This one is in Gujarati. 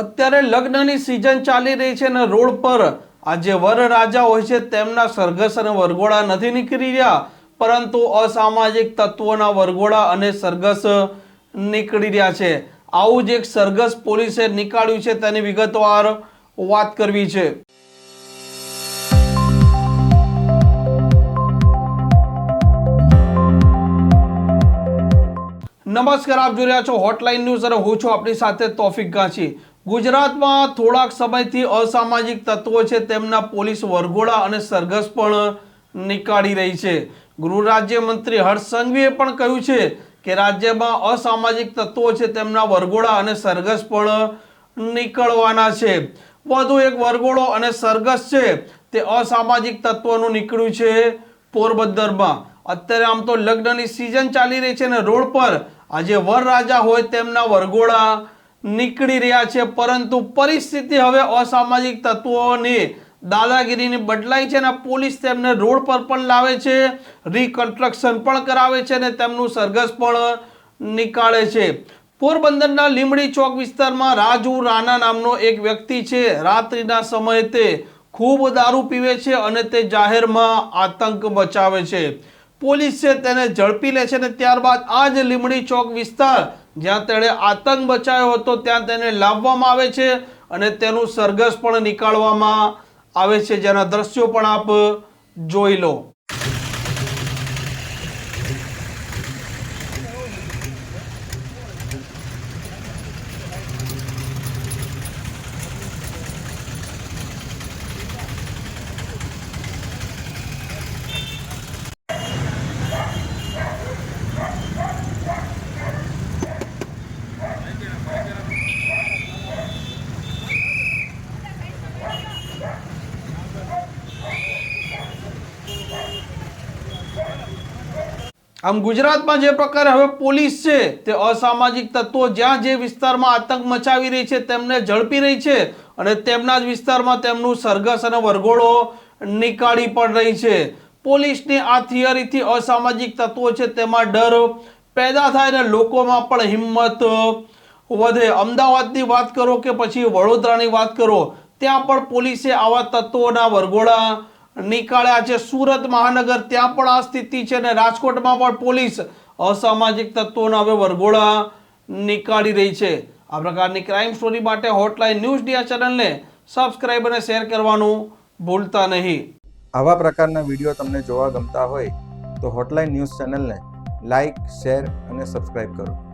અત્યારે લગ્નની સિઝન ચાલી રહી છે અને રોડ પર આ જે વર રાજા હોય છે, તેમના સરઘસ અને વરઘોડા નથી નીકળી રહ્યા, પરંતુ અસામાજિક તત્વોના વરઘોડા અને સરઘસ નીકળી રહ્યા છે. આવું જ એક સરઘસ પોલીસે નીકાળ્યું છે, તેની વિગતવાર વાત કરવી છે. નમસ્કાર, આપ જોઈ રહ્યા છો હોટલાઇન ન્યૂઝ અને હું છું આપણી સાથે તોફિક ગાંચી. ગુજરાતમાં થોડાક સમયથી અસામાજિક તત્વો છે, તેમના પોલીસ વરઘોડા અને સરઘસ પણ નીકાળી રહી છે. ગૃહ રાજ્યમંત્રી હર્ષ સંઘવીએ પણ કહ્યું છે કે રાજ્યમાં અસામાજિક તત્વો છે, તેમના વરઘોડા અને સરઘસ પણ નીકળવાના છે. વધુ એક વરઘોડો અને સરઘસ છે, તે અસામાજિક તત્વોનું નીકળ્યું છે પોરબંદરમાં. અત્યારે આમ તો લગ્નની સિઝન ચાલી રહી છે અને રોડ પર આજે વરરાજા હોય તેમના વરઘોડા નીકળી રહ્યા છે, પરંતુ પરિસ્થિતિ હવે અસામાજિક તત્વોની દાદાગીરીની બદલાઈ છે અને પોલીસ તેમને રોડ પર પણ લાવે છે રિકન્સ્ટ્રક્શન પણ કરાવે છે અને તેમનું સરઘસ પણ નીકાળે છે. પોરબંદરના લીમડી ચોક વિસ્તારમાં રાજુ રાણા નામનો એક વ્યક્તિ છે. રાત્રિના સમયે તે ખૂબ દારૂ પીવે છે અને તે જાહેરમાં આતંક મચાવે છે. પોલીસે તેને ઝડપી લે છે અને ત્યારબાદ આ જ લીમડી ચોક વિસ્તાર જ્યાં તેણે આતંક બચાવ્યો હતો, ત્યાં તેને લાવવામાં આવે છે અને તેનું સરઘસ પણ નીકાળવામાં આવે છે. જેના દ્રશ્યો પણ આપ જોઈ લો. આમ ગુજરાતમાં જે પ્રકારે હવે પોલીસ છે તે અસામાજિક તત્વો જ્યાં જે વિસ્તારમાં આતંક મચાવી રહી છે તેમને ઝડપી રહી છે અને તેમના જ વિસ્તારમાં તેમનું સરઘસ અને વરઘોડો નીકાળી પણ રહી છે. પોલીસની આ થિયરીથી અસામાજિક તત્વો છે તેમાં ડર પેદા થાય અને લોકોમાં પણ હિંમત વધે. અમદાવાદની વાત કરો કે પછી વડોદરાની વાત કરો, ત્યાં પણ પોલીસે આવા તત્વોના વરઘોડા નીકાળ્યા છે સુરત મહાનગર. ત્યાં પણ આ સ્થિતિ છે અને રાજકોટમાં પણ પોલીસ અસામાજિક તત્વોના હવે વરઘોડા નીકાળી રહી છે. આ પ્રકારની ક્રાઇમ સ્ટોરી માટે હોટલાઇન ન્યૂઝ ડિયા ચેનલને સબસ્ક્રાઇબ અને શેર કરવાનું ભૂલતા નહીં. આવા પ્રકારના વીડિયો તમને જોવા ગમતા હોય તો હોટલાઇન ન્યૂઝ ચેનલને લાઇક શેર અને સબસ્ક્રાઇબ કરો.